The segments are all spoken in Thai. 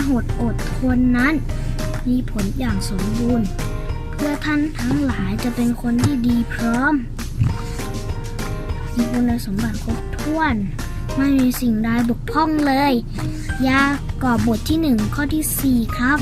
าหดอดทนนั้น มีผลอย่างสมบูรณ์ เพื่อท่านทั้งหลายจะเป็นคนที่ดีพร้อม มีคุณสมบัติครบถ้วน ไม่มีสิ่งใดบกพร่องเลย ยากอบบทที่หนึ่งข้อที่สี่ครับ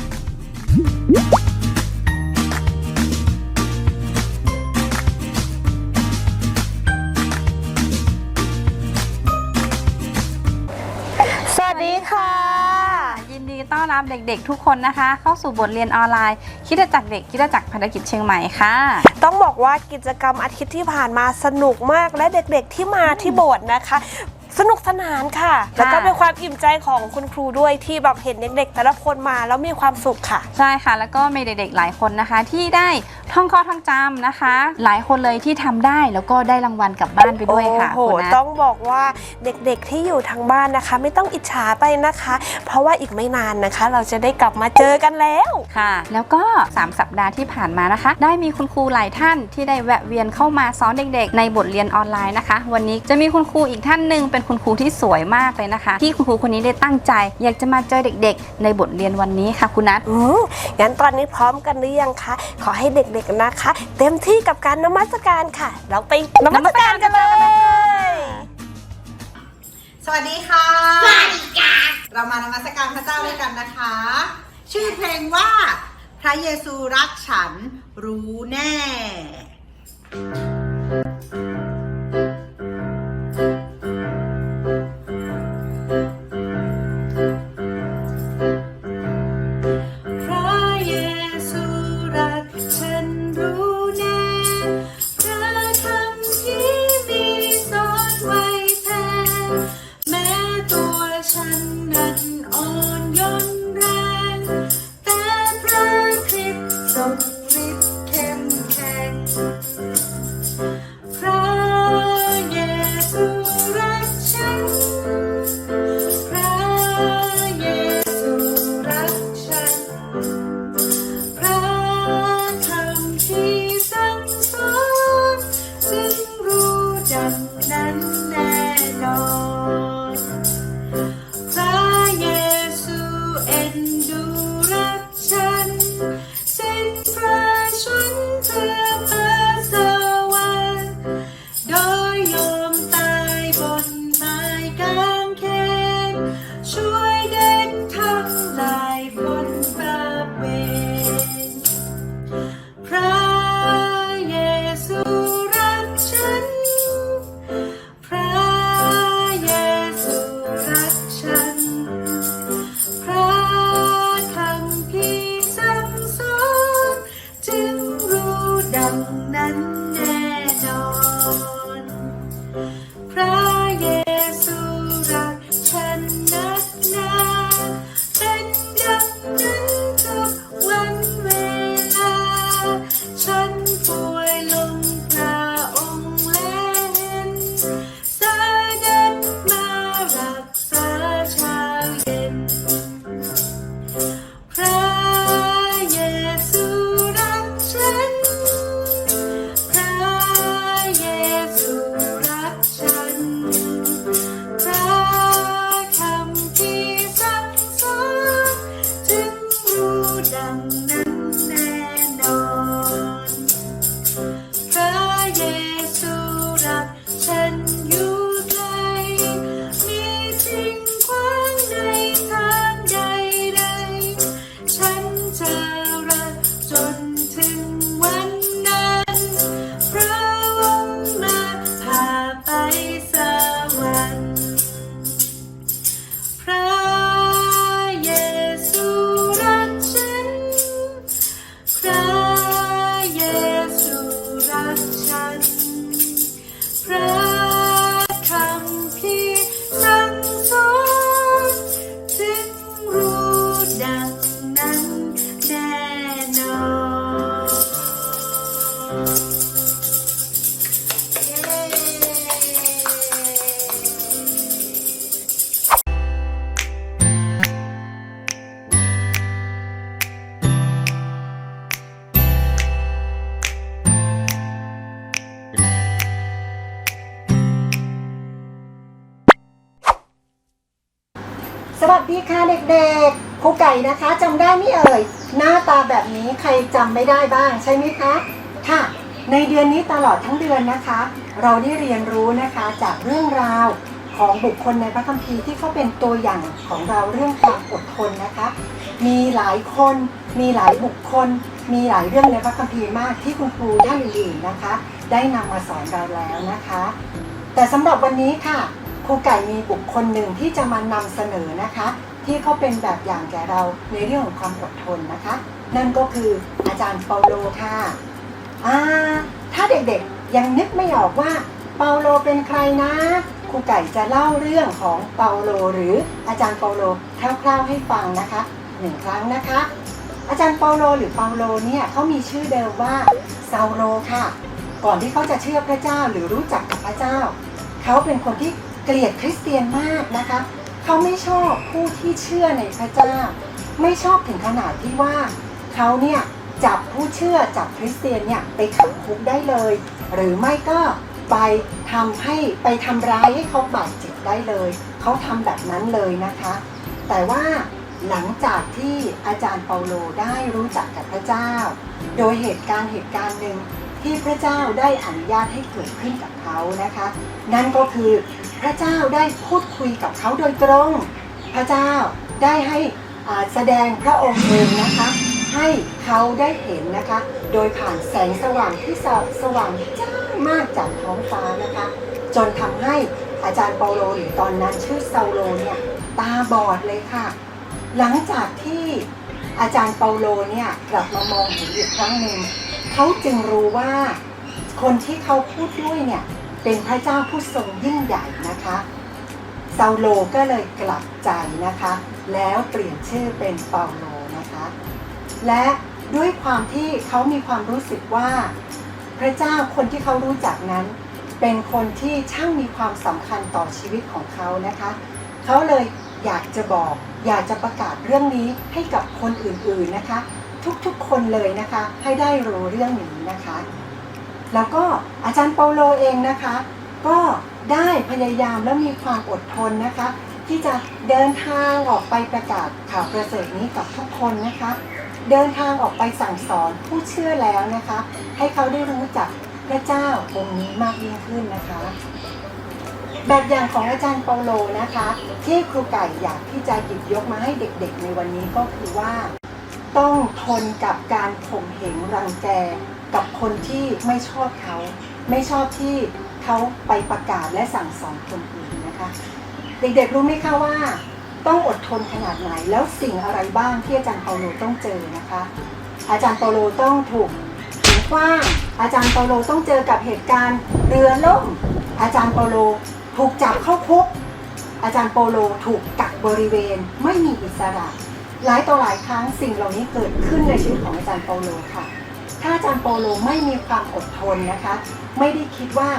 ามเด็กๆ ทุกคนนะคะ เข้าสู่บทเรียนออนไลน์ คิดจักเด็กคิดจักรภารกิจเชียงใหม่ค่ะ ต้องบอกว่ากิจกรรมอาทิตย์ที่ผ่านมาสนุกมากและเด็กๆที่มาที่โบสถ์นะคะ สนุกสนานค่ะ แล้วก็เป็นความอิ่มใจของคุณครูด้วยที่แบบเห็นเด็กๆ แต่ละคนมาแล้วมีความสุขค่ะ ใช่ค่ะ แล้วก็มีเด็กๆหลายคนนะคะ ที่ได้ท่องข้อท่องจำนะคะ หลายคนเลยที่ทำได้แล้วก็ได้รางวัลกลับบ้านไปด้วยค่ะโอ้โห คุณนัท ต้องบอกว่าเด็กๆที่อยู่ทางบ้านนะคะ ไม่ต้องอิจฉาไปนะคะ เพราะว่าอีกไม่นานนะคะ เราจะได้กลับมาเจอกันแล้ว ค่ะแล้วก็ 3 สัปดาห์ที่ผ่านมานะคะ ได้มีคุณครูหลายท่านที่ได้แวะเวียนเข้ามาสอนเด็กๆ ในบทเรียนออนไลน์นะคะ วันนี้จะมีคุณครูอีกท่านหนึ่งเป็นคุณครูที่สวยมากเลยนะคะ ที่คุณครูคนนี้ได้ตั้งใจ อยากจะมาเจอเด็ก ๆ ในบทเรียนวันนี้ค่ะคุณนัทอืมงั้นตอนนี้พร้อมกันหรือยังคะ ขอให้เด็กๆนะคะ เต็มที่กับการนมัสการค่ะ เราไปนมัสการกันเลย สวัสดีค่ะ สวัสดีค่ะ เรามานมัสการพระเจ้าด้วยกันนะคะ ชื่อเพลงว่าพระเยซูรักฉันรู้แน่ วัสดีค่ะเด็กๆครูไก่นะคะจำได้ไหมเอ่ย หน้าตาแบบนี้ใครจำไม่ได้บ้างใช่ไหมคะ ค่ะ ในเดือนนี้ตลอดทั้งเดือนนะคะ เราได้เรียนรู้นะคะจากเรื่องราวของบุคคลในพระคัมภีร์ที่เขาเป็นตัวอย่างของเราเรื่องความอดทนนะคะ มีหลายคน มีหลายบุคคล มีหลายเรื่องในพระคัมภีร์มากที่คุณครูท่านอื่นนะคะ ได้นำมาสอนเราแล้วนะคะ แต่สำหรับวันนี้ค่ะ ครูไก่มีบุคคลหนึ่งที่จะมานำเสนอนะคะ ที่เขาเป็นแบบอย่างแก่เราในเรื่องของความอดทนนะคะ นั่นก็คืออาจารย์เปาโลค่ะอ่าถ้าเด็กๆยังนึกไม่ออกว่าเปาโลเป็นใครนะครูไก่จะเล่าเรื่องของเปาโล หรืออาจารย์เปาโลคร่าวๆให้ฟังนะคะหนึ่งครั้งนะคะ อาจารย์เปาโลหรือเปาโลเนี่ยเขามีชื่อเดิมว่าซาโลค่ะ ก่อนที่เขาจะเชื่อพระเจ้าหรือรู้จักกับพระเจ้า เขาเป็นคนที่ เกลียดคริสเตียนมากนะคะ เขาไม่ชอบผู้ที่เชื่อในพระเจ้า ไม่ชอบถึงขนาดที่ว่าเขาเนี่ยจับผู้เชื่อจับคริสเตียนเนี่ยไปขังคุกได้เลย หรือไม่ก็ไปทำให้ไปทำร้ายให้เขาบาดเจ็บได้เลย เขาทำแบบนั้นเลยนะคะ แต่ว่าหลังจากที่อาจารย์เปาโลได้รู้จักกับพระเจ้า โดยเหตุการณ์เหตุการณ์หนึ่ง ที่พระเจ้าได้อนุญาตให้เกิดขึ้นกับเขานะคะ นั่นก็คือพระเจ้าได้พูดคุยกับเขาโดยตรง พระเจ้าได้ให้แสดงพระองค์เองนะคะ ให้เขาได้เห็นนะคะ โดยผ่านแสงสว่างที่สสว่างจ้ามากจากท้องฟ้านะคะ จนทำให้อาจารย์เปาโลหรือตอนนั้นชื่อเซาโลเนี่ยตาบอดเลยค่ะ หลังจากที่อาจารย์เปาโลเนี่ยกลับมามองเห็นอีกครั้งหนึ่ง เขาจึงรู้ว่าคนที่เขาพูดด้วยเนี่ยเป็นพระเจ้าผู้ทรงยิ่งใหญ่นะคะเซาโลก็เลยกลับใจนะคะ แล้วเปลี่ยนชื่อเป็นเปาโลนะคะ และด้วยความที่เขามีความรู้สึกว่า พระเจ้าคนที่เขารู้จักนั้น เป็นคนที่ช่างมีความสำคัญต่อชีวิตของเขานะคะ เขาเลยอยากจะบอก อยากจะประกาศเรื่องนี้ให้กับคนอื่นๆนะคะ ทุกๆ คนเลยนะคะ ให้ได้รู้เรื่องนี้นะคะ แล้วก็อาจารย์เปาโลเองนะคะ ก็ได้พยายามและมีความอดทนนะคะ ที่จะเดินทางออกไปประกาศข่าวประเสริฐนี้กับทุกคนนะคะ เดินทางออกไปสั่งสอนผู้เชื่อแล้วนะคะ ให้เขาได้รู้จักพระเจ้าองค์นี้มากยิ่งขึ้นนะคะ แบบอย่างของอาจารย์เปาโลนะคะ ที่ครูไก่อยากที่จะหยิบยกมาให้เด็กๆ ในวันนี้ก็คือว่า ต้องทนกับการข่มเหงรังแกกับคนที่ไม่ชอบเขา ไม่ชอบที่เขาไปประกาศและสั่งสอนคนอื่นนะคะ เด็กๆรู้ไหมคะว่า ต้องอดทนขนาดไหนแล้วสิ่งอะไรบ้างที่อาจารย์เปาโลต้องเจอนะคะ อาจารย์เปาโลต้องถูกหินขว้าง อาจารย์เปาโลต้องเจอกับเหตุการณ์เรือล่ม อาจารย์เปาโลถูกจับเข้าคุกอาจารย์เปาโลถูกกักบริเวณไม่มีอิสระ หลายต่อหลายครั้งสิ่งเหล่านี้เกิดขึ้นในชีวิตของอาจารย์เปาโลค่ะ ถ้าอาจารย์เปาโลไม่มีความอดทนนะคะ ไม่ได้คิดว่า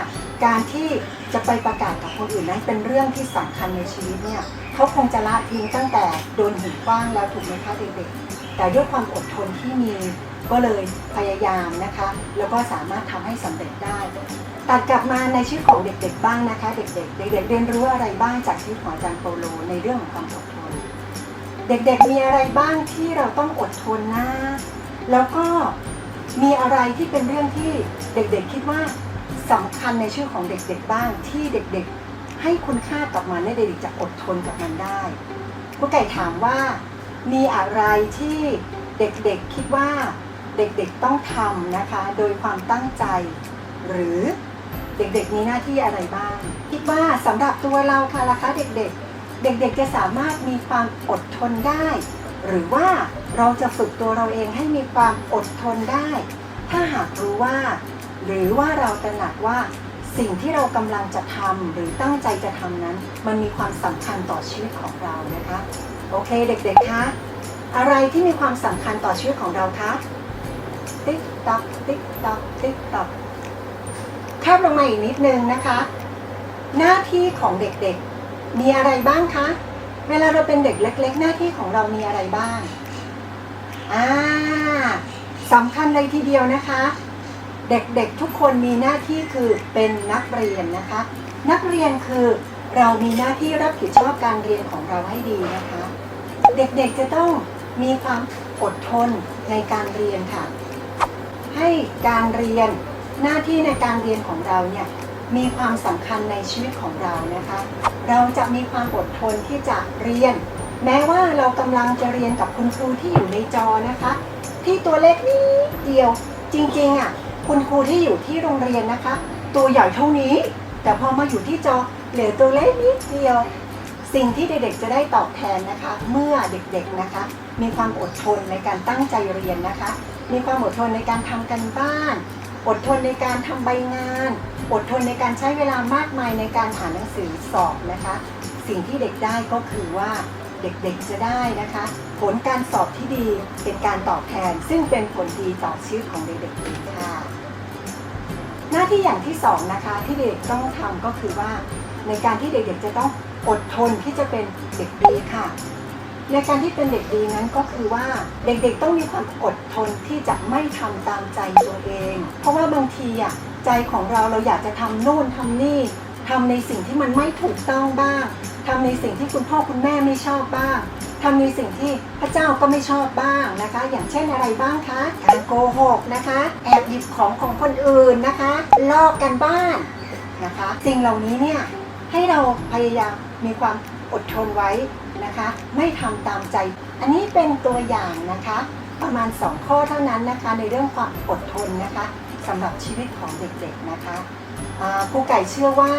การที่จะไปประกาศกับคนอื่นนั้นเป็นเรื่องที่สำคัญในชีวิตเนี่ยเขาคงจะละทิ้งตั้งแต่โดนหินขว้างแล้วถูกไหมคะเด็กๆแต่ด้วยความอดทนที่มีก็เลยพยายามนะคะ แล้วก็สามารถทำให้สำเร็จได้ตัดกลับมาในชีวิตของเด็กๆบ้างนะคะ เด็กๆเด็กๆเรียนรู้อะไรบ้างจากชีวิตของอาจารย์เปาโลในเรื่องของความอดทน เด็กๆมีอะไรบ้างที่เราต้องอดทนนะ แล้วก็มีอะไรที่เป็นเรื่องที่เด็กๆคิดว่าสำคัญในชื่อของเด็กๆบ้างที่เด็กๆ ให้คุณค่ากับมันและเด็กๆจะอดทนกับมันได้ครูไก่ถามว่า มีอะไรที่เด็กๆคิดว่าเด็กๆต้องทำนะคะ โดยความตั้งใจ หรือเด็กๆมีหน้าที่อะไรบ้าง คิดว่าสำหรับตัวเราค่ะล่ะคะเด็กๆ เด็กๆจะสามารถมีความอดทนได้ หรือว่าเราจะฝึกตัวเราเองให้มีความอดทนได้ ถ้าหากรู้ว่า หรือว่าเราตระหนักว่าสิ่งที่เรากำลังจะทำหรือตั้งใจจะทำนั้น มันมีความสำคัญต่อชีวิตของเรานะคะ โอเคเด็กๆคะอะไรที่มีความสำคัญต่อชีวิตของเราคะติ๊กตักติ๊กตักติ๊กตักแคบลงมาอีกนิดนึงนะคะ หน้าที่ของเด็กๆ มีอะไรบ้างคะ เวลาเราเป็นเด็กเล็ก ๆ หน้าที่ของเรามีอะไรบ้าง อ่าสำคัญเลยทีเดียวนะคะ เด็กๆทุกคนมีหน้าที่คือเป็นนักเรียนนะคะ นักเรียนคือเรามีหน้าที่รับผิดชอบการเรียนของเราให้ดีนะคะ เด็กๆจะต้องมีความอดทนในการเรียนค่ะ ให้การเรียนหน้าที่ในการเรียนของเราเนี่ย มีความสำคัญในชีวิตของเรานะคะ เราจะมีความอดทนที่จะเรียน แม้ว่าเรากำลังจะเรียนกับคุณครูที่อยู่ในจอนะคะ ที่ตัวเล็กนิดเดียวจริงๆอะคุณครูที่อยู่ที่โรงเรียนนะคะ ตัวใหญ่เท่านี้ แต่พอมาอยู่ที่จอเหลือตัวเล็กนิดเดียว สิ่งที่เด็กๆจะได้ตอบแทนนะคะ เมื่อเด็กๆนะคะ มีความอดทนในการตั้งใจเรียนนะคะ มีความอดทนในการทำกันบ้าน อดทนในการทำใบงาน อดทนในการใช้เวลามากมายในการอ่านหนังสือสอบนะคะ สิ่งที่เด็กได้ก็คือว่าเด็กๆจะได้นะคะ ผลการสอบที่ดีเป็นการตอบแทน ซึ่งเป็นผลดีต่อชีวิตของเด็กๆเองค่ะ หน้าที่อย่างที่สองนะคะที่เด็กต้องทำก็คือว่า ในการที่เด็กๆจะต้องอดทนที่จะเป็นเด็กดีค่ะ ในการที่เป็นเด็กดีนั้นก็คือว่าเด็กๆต้องมีความอดทนที่จะไม่ทำตามใจตัวเอง เพราะว่าบางทีอะ ใจของเราเราอยากจะทำโน่นทำนี่ทำในสิ่งที่มันไม่ถูกต้องบ้างทำในสิ่งที่คุณพ่อคุณแม่ไม่ชอบบ้างทำในสิ่งที่พระเจ้าก็ไม่ชอบบ้างนะคะ อย่างเช่นอะไรบ้างคะการโกหกนะคะ แอบหยิบของของคนอื่นนะคะลอกกันบ้านนะคะ สิ่งเหล่านี้เนี่ยให้เราพยายามมีความอดทนไว้นะคะ ไม่ทำตามใจ อันนี้เป็นตัวอย่างนะคะ ประมาณ 2 ข้อเท่านั้นนะคะในเรื่องความอดทนนะคะ สำหรับชีวิตของเด็กๆนะคะครูไก่เชื่อว่า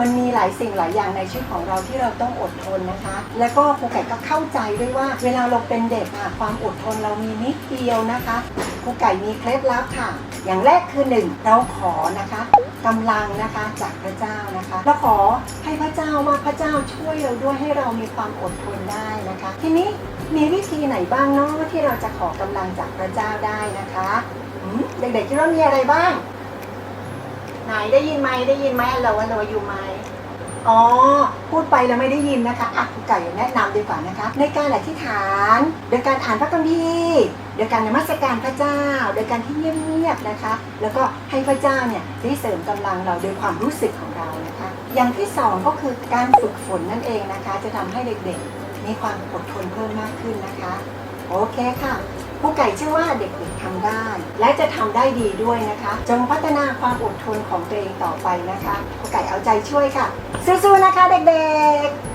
มันมีหลายสิ่งหลายอย่างในชีวิตของเราที่เราต้องอดทนนะคะ แล้วก็ครูไก่ก็เข้าใจด้วยว่า เวลาเราเป็นเด็กอะความอดทนเรามีนิดเดียวนะคะครูไก่มีเคล็ดลับค่ะ อย่างแรกคือหนึ่งเราขอนะคะกำลังนะคะจากพระเจ้านะคะแล้วขอให้พระเจ้าว่าพระเจ้าช่วยเราด้วยให้เรามีความอดทนได้นะคะ ทีนี้มีวิธีไหนบ้างเนาะที่เราจะขอกำลังจากพระเจ้าได้นะคะ เด็กๆคิดว่ามีอะไรบ้าง ไหนได้ยินไหมได้ยินไหมเราว่าเราอยู่ไหมอ๋อ พูดไปแล้วไม่ได้ยินนะคะอะครูไก่แนะนำดีกว่านะคะ ในการอธิษฐานโดยการอ่านพระคัมภีร์โดยการนมัสการพระเจ้า โดยการที่เงียบๆนะคะ แล้วก็ให้พระเจ้าเนี่ยได้เสริมกำลังเราโดยความรู้สึกของเรานะคะ อย่างที่สองก็คือการฝึกฝนนั่นเองนะคะ จะทำให้เด็กๆ มีความอดทนเพิ่มมากขึ้นนะคะ โอเคค่ะผู้ไก่เชื่อว่าเด็กๆทำได้ และจะทำได้ดีด้วยนะคะ จงพัฒนาความอดทนของตัวเองต่อไปนะคะผู้ไก่เอาใจช่วยค่ะสู้ๆนะคะเด็กๆ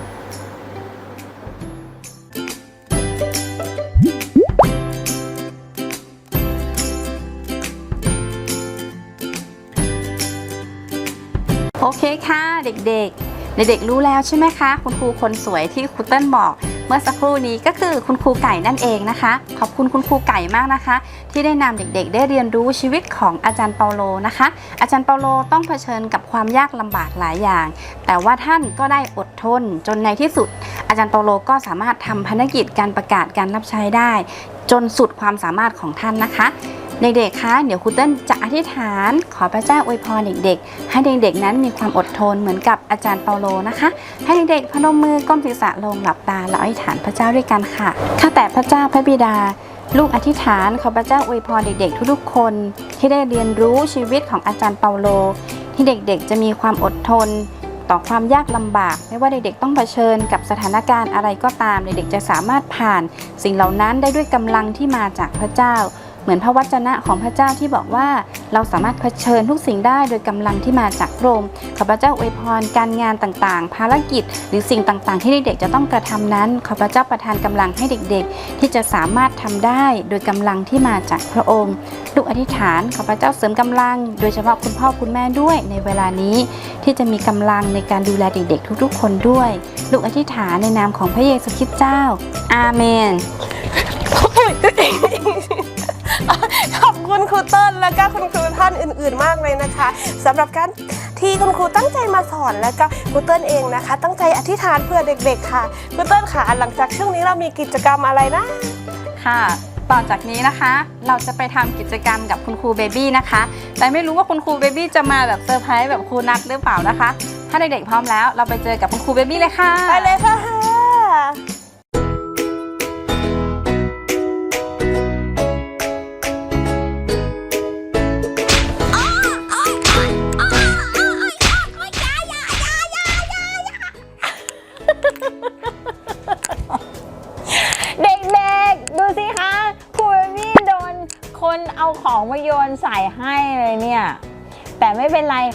โอเคค่ะเด็กๆ เด็กๆรู้แล้วใช่ไหมคะ คุณครูคนสวยที่ครูเติ้ลบอก เมื่อสักครู่นี้ก็คือคุณครูไก่นั่นเองนะคะ ขอบคุณคุณครูไก่มากนะคะ ที่ได้นำเด็กๆ ได้เรียนรู้ชีวิตของอาจารย์เปาโลนะคะ อาจารย์เปาโลต้องเผชิญกับความยากลำบากหลายอย่าง แต่ว่าท่านก็ได้อดทนจนในที่สุด อาจารย์เปาโลก็สามารถทำภารกิจการประกาศการรับใช้ได้ จนสุดความสามารถของท่านนะคะ เด็กๆ คะ เดี๋ยวครูเติ้ลจะอธิษฐาน ขอพระเจ้าอวยพรเด็กๆ ให้เด็กๆ นั้นมีความอดทนเหมือนกับอาจารย์เปาโลนะคะ ให้เด็กๆ พนมมือก้มศีรษะลงหลับตาแล้วอธิษฐานพระเจ้าด้วยกันค่ะ ข้าแต่พระเจ้าพระบิดา ลูกอธิษฐานขอพระเจ้าอวยพรเด็กๆ ทุกๆ คน ที่ได้เรียนรู้ชีวิตของอาจารย์เปาโล ที่เด็กๆ จะมีความอดทน ต่อความยากลำบาก ไม่ว่าเด็กๆ ต้องเผชิญกับสถานการณ์อะไรก็ตาม เด็กๆ จะสามารถผ่าน สิ่งเหล่านั้นได้ด้วยกำลังที่มาจากพระเจ้า เหมือนพระวจนะของพระเจ้าที่บอกว่าเราสามารถเผชิญทุกสิ่งได้โดยกำลังที่มาจากพระองค์ขอพระเจ้าอวยพรการงานต่างๆ ภารกิจ หรือสิ่งต่างๆ ที่เด็กๆจะต้องกระทำนั้น ขอพระเจ้าประทานกำลังให้เด็กๆ ที่จะสามารถทำได้โดยกำลังที่มาจากพระองค์ลูกอธิษฐานขอพระเจ้าเสริมกำลัง โดยเฉพาะคุณพ่อคุณแม่ด้วยในเวลานี้ ที่จะมีกำลังในการดูแลเด็ก ๆ ทุกๆ คนด้วย ลูกอธิษฐานในนามของพระเยซูคริสต์เจ้า อาเมนขอบ คุณครูเติ้ลและก็คุณครูท่านอื่น ๆ มากเลยนะคะสำหรับการที่คุณครูตั้งใจมาสอนและก็ครูเติ้ลเองนะคะ ตั้งใจอธิษฐานเพื่อเด็ก ๆ ค่ะครูเติ้ลค่ะหลังจากช่วงนี้เรามีกิจกรรมอะไรนะค่ะต่อจากนี้นะคะ เราจะไปทำกิจกรรมกับคุณครูเบบี้นะคะ แต่ไม่รู้ว่าคุณครูเบบี้จะมาแบบเซอร์ไพรส์แบบครูนักหรือเปล่านะคะ ถ้าเด็กๆพร้อมแล้ว เราไปเจอกับคุณครูเบบี้เลยค่ะ ไปเลยค่ะ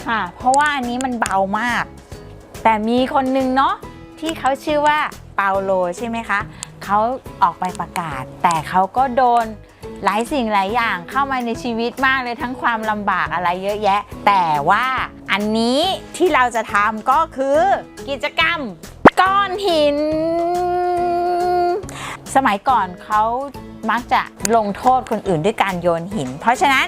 ค่ะ เพราะว่าอันนี้มันเบามาก แต่มีคนนึงเนาะที่เขาชื่อว่าเปาโลใช่ไหมคะเขาออกไปประกาศ แต่เขาก็โดนหลายสิ่งหลายอย่างเข้ามาในชีวิตมากเลยทั้งความลำบากอะไรเยอะแยะ แต่ว่าอันนี้ที่เราจะทำก็คือกิจกรรมก้อนหิน สมัยก่อนเขามักจะลงโทษคนอื่นด้วยการโยนหิน เพราะฉะนั้น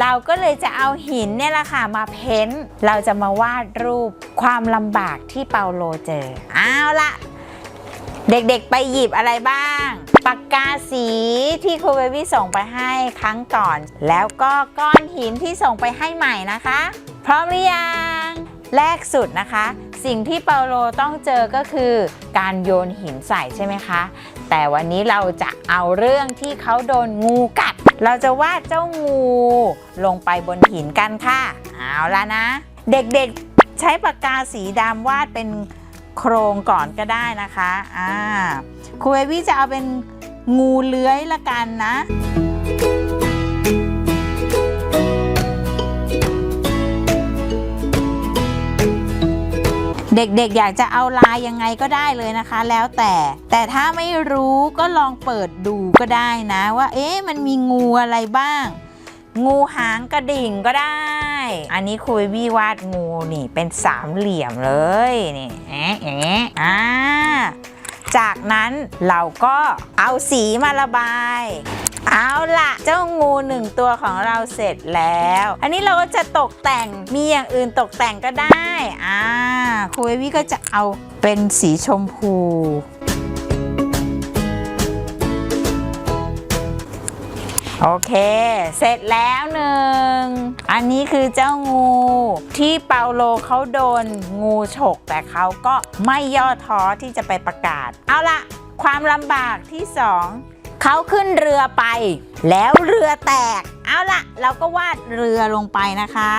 เราก็เลยจะเอาหินเนี่ยแหละค่ะมาเพ้นเราจะมาวาดรูปความลำบากที่เปาโลเจอเอาละเด็กๆไปหยิบอะไรบ้าง ปากกาสีที่ครูเบบี้ส่งไปให้ครั้งก่อน แล้วก็ก้อนหินที่ส่งไปให้ใหม่นะคะ พร้อมหรือยังแรกสุดนะคะ สิ่งที่เปาโลต้องเจอก็คือการโยนหินใส่ใช่ไหมคะ แต่วันนี้เราจะเอาเรื่องที่เขาโดนงูกัด เราจะวาดเจ้างูลงไปบนหินกันค่ะ เอาละนะ เด็กๆใช้ปากกาสีดำวาดเป็นโครงก่อนก็ได้นะคะ อ่าครูเอวี่จะเอาเป็นงูเลื้อยละกันนะ เด็กๆ อยากจะเอาลายยังไงก็ได้เลยนะคะ แล้วแต่ แต่ถ้าไม่รู้ก็ลองเปิดดูก็ได้นะว่า เอ๊ะมันมีงูอะไรบ้าง งูหางกระดิ่งก็ได้ อันนี้ครูวิวาดงูนี่เป็นสามเหลี่ยมเลยนี่แอะแอะอ่าจากนั้นเราก็เอาสีมาระบาย เอาล่ะ เจ้างูหนึ่งตัวของเราเสร็จแล้ว อันนี้เราก็จะตกแต่งมีอย่างอื่นตกแต่งก็ได้อ่าครูเอวี่ก็จะเอาเป็นสีชมพูโอเค เสร็จแล้วหนึ่ง อันนี้คือเจ้างูที่เปาโลเขาโดนงูฉก แต่เขาก็ไม่ย่อท้อที่จะไปประกาศ เอาละความลำบากที่สอง เขาขึ้นเรือไป แล้วเรือแตก เอาละเราก็วาดเรือลงไปนะคะ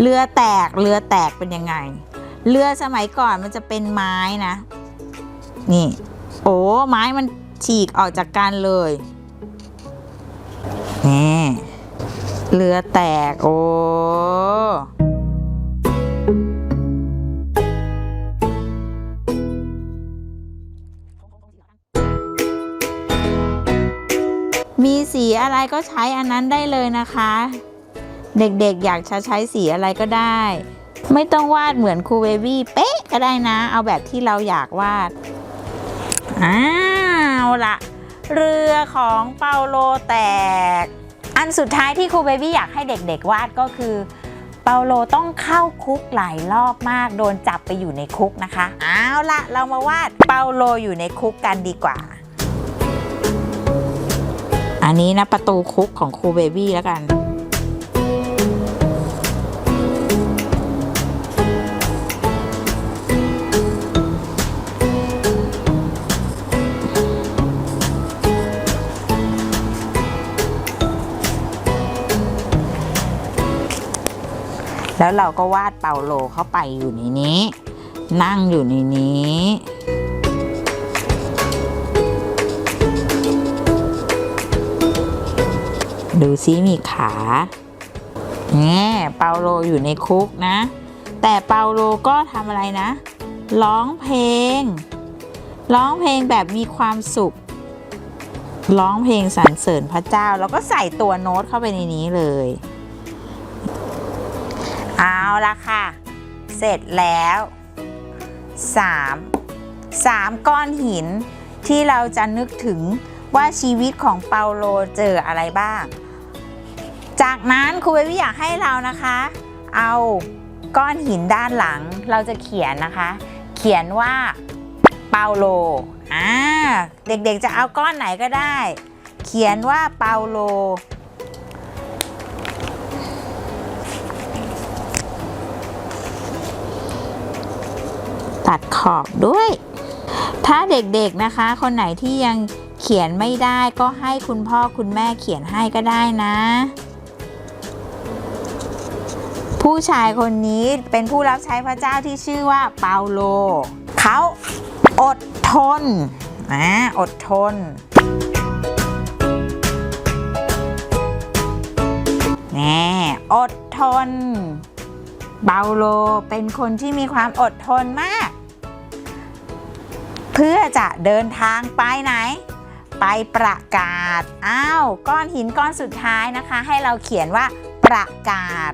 เรือแตกเรือแตกเป็นยังไง เรือสมัยก่อนมันจะเป็นไม้นะ นี่ โอ้ไม้มันฉีกออกจากกันเลยนี่เรือแตกโอ้ มีสีอะไรก็ใช้อันนั้นได้เลยนะคะ เด็กๆอยากจะใช้สีอะไรก็ได้ ไม่ต้องวาดเหมือนครูเบบี้เป๊ะก็ได้นะ เอาแบบที่เราอยากวาดอ้าวละเรือของเปาโลแตก อันสุดท้ายที่ครูเบบี้อยากให้เด็กๆวาดก็คือ เปาโลต้องเข้าคุกหลายรอบมาก โดนจับไปอยู่ในคุกนะคะ เอาละเรามาวาดเปาโลอยู่ในคุกกันดีกว่า อันนี้นะประตูคุกของครูเบบี้แล้วกัน แล้วเราก็วาดเปาโลเข้าไปอยู่ในนี้ นั่งอยู่ในนี้ ดูซิมีขาเนี่ยเปาโลอยู่ในคุกนะ แต่เปาโลก็ทำอะไรนะ ร้องเพลง ร้องเพลงแบบมีความสุข ร้องเพลงสรรเสริญพระเจ้า แล้วก็ใส่ตัวโน้ตเข้าไปในนี้เลย เอาละค่ะ เสร็จแล้ว3 3ก้อนหินที่เราจะนึกถึงว่าชีวิตของเปาโลเจออะไรบ้าง จากนั้นครูเบบี้อยากให้เรานะคะ เอาก้อนหินด้านหลังเราจะเขียนนะคะ เขียนว่าเปาโลอ่าเด็กๆจะเอาก้อนไหนก็ได้ เขียนว่าเปาโล ตัดขอบด้วย ถ้าเด็กๆนะคะ คนไหนที่ยังเขียนไม่ได้ก็ให้คุณพ่อคุณแม่เขียนให้ก็ได้นะ ผู้ชายคนนี้เป็นผู้รับใช้พระเจ้าที่ชื่อว่าเปาโล เขาอดทนอ่าอดทนแน่อดทนเบาโลเป็นคนที่มีความอดทนมาก เพื่อจะเดินทางไปไหน ไปประกาศ อ้าว ก้อนหินก้อนสุดท้ายนะคะ ให้เราเขียนว่าประกาศ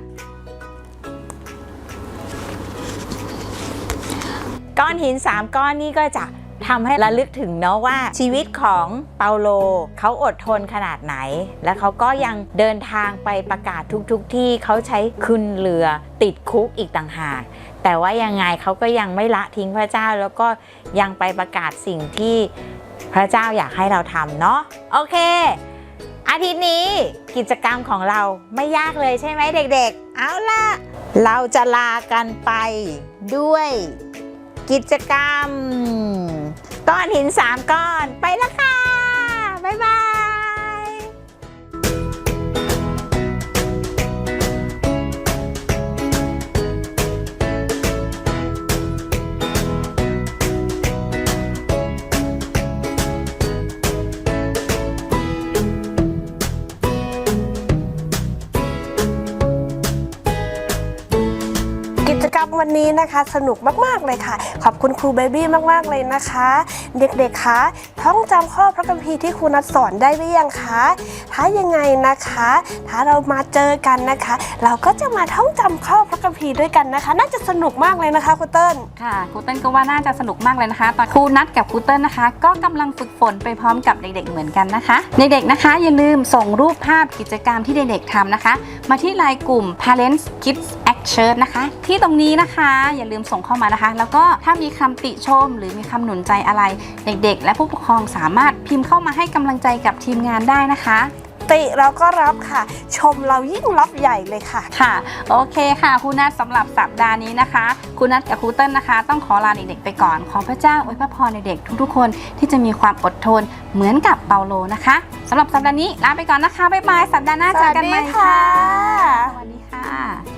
ก้อนหิน 3 ก้อนนี้ก็จะทำให้ระลึกถึงเนาะว่าชีวิตของเปาโลเขาอดทนขนาดไหน และเขาก็ยังเดินทางไปประกาศทุกๆทที่เขาใช้ขึ้นเรือติดคุกอีกต่างหาก แต่ว่ายังไงเขาก็ยังไม่ละทิ้งพระเจ้าแล้วก็ยังไปประกาศสิ่งที่พระเจ้าอยากให้เราทำเนาะโอเค อาทิตย์นี้กิจกรรมของเราไม่ยากเลยใช่ไหมเด็กๆ เอาล่ะ เราจะลากันไปด้วย กิจกรรม ก้อนหิน 3 ก้อนไปแล้วค่ะ บ๊ายบาย วันนี้นะคะสนุกมากๆเลยค่ะ ขอบคุณครูเบบี้มากๆเลยนะคะ เด็กๆคะท่องจำข้อพระคัมภีร์ที่ครูนัดสอนได้หรือยังคะถ้ายังไงนะคะ ถ้าเรามาเจอกันนะคะ เราก็จะมาท่องจำข้อพระคัมภีร์ด้วยกันนะคะ น่าจะสนุกมากเลยนะคะครูเติ้ลค่ะครูเติ้ลก็ว่าน่าจะสนุกมากเลยนะคะตอนครูนัดกับครูเติ้ลนะคะ ก็กำลังฝึกฝนไปพร้อมกับเด็กๆเหมือนกันนะคะ เด็กๆนะคะ อย่าลืมส่งรูปภาพกิจกรรมที่เด็กๆทำนะคะ มาที่ไลน์กลุ่ม Parents Kids Action นะคะ ที่ตรงนี้นะคะอย่าลืมส่งเข้ามานะคะ แล้วก็ถ้ามีคำติชม หรือมีคำหนุนใจอะไร เด็กๆ และผู้ปกครองสามารถพิมพ์เข้ามาให้กำลังใจกับทีมงานได้นะคะติเราก็รับค่ะ ชมเรายิ่งรับใหญ่เลยค่ะค่ะ โอเคค่ะครูนัทสำหรับสัปดาห์นี้นะคะครูนัทกับครูเติ้ลนะคะ ต้องขอลาเด็กๆไปก่อน ขอพระเจ้าอวยพระพรในเด็กทุกๆ คนที่จะมีความอดทนเหมือนกับเปาโลนะคะสำหรับสัปดาห์นี้ลาไปก่อนนะคะบ๊ายบายสัปดาห์หน้าเจอกันใหม่สวัสดีค่ะค่ะ